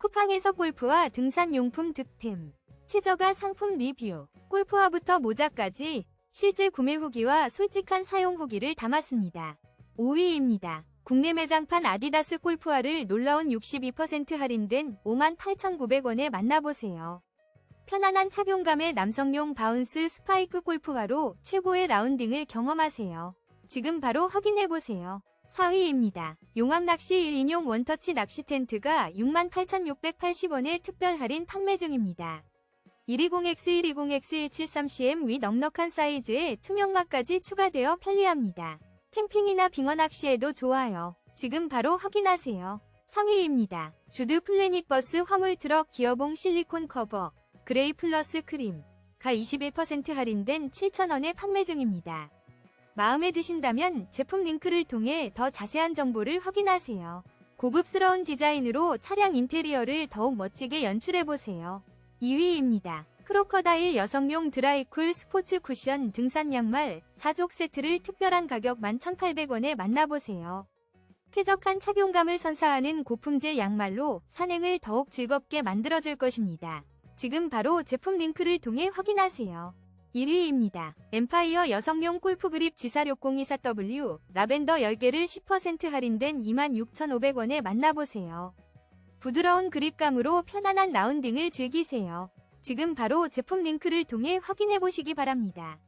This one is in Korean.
쿠팡에서 골프와 등산용품 득템, 최저가 상품 리뷰, 골프화부터 모자까지 실제 구매 후기와 솔직한 사용 후기를 담았습니다. 5위입니다. 국내 매장판 아디다스 골프화를 놀라운 62% 할인된 58,900원에 만나보세요. 편안한 착용감의 남성용 바운스 스파이크 골프화로 최고의 라운딩을 경험하세요. 지금 바로 확인해보세요. 4위입니다. 용암낚시 1인용 원터치 낚시 텐트가 68,680원에 특별 할인 판매 중입니다. 120X120X173cm 위 넉넉한 사이즈에 투명막까지 추가되어 편리합니다. 캠핑이나 빙어 낚시에도 좋아요. 지금 바로 확인하세요. 3위입니다. 주드 플래닛 버스 화물 트럭 기어봉 실리콘 커버 그레이 플러스 크림 가 21% 할인된 7,000원에 판매 중입니다. 마음에 드신다면 제품 링크를 통해 더 자세한 정보를 확인하세요. 고급스러운 디자인으로 차량 인테리어를 더욱 멋지게 연출해보세요. 2위입니다. 크로커다일 여성용 드라이쿨 스포츠 쿠션 등산 양말 4족 세트를 특별한 가격 11,800원에 만나보세요. 쾌적한 착용감을 선사하는 고품질 양말로 산행을 더욱 즐겁게 만들어줄 것입니다. 지금 바로 제품 링크를 통해 확인하세요. 1위입니다. 엠파이어 여성용 골프그립 지사 6024W 라벤더 10개를 10% 할인된 26,500원에 만나보세요. 부드러운 그립감으로 편안한 라운딩을 즐기세요. 지금 바로 제품 링크를 통해 확인해보시기 바랍니다.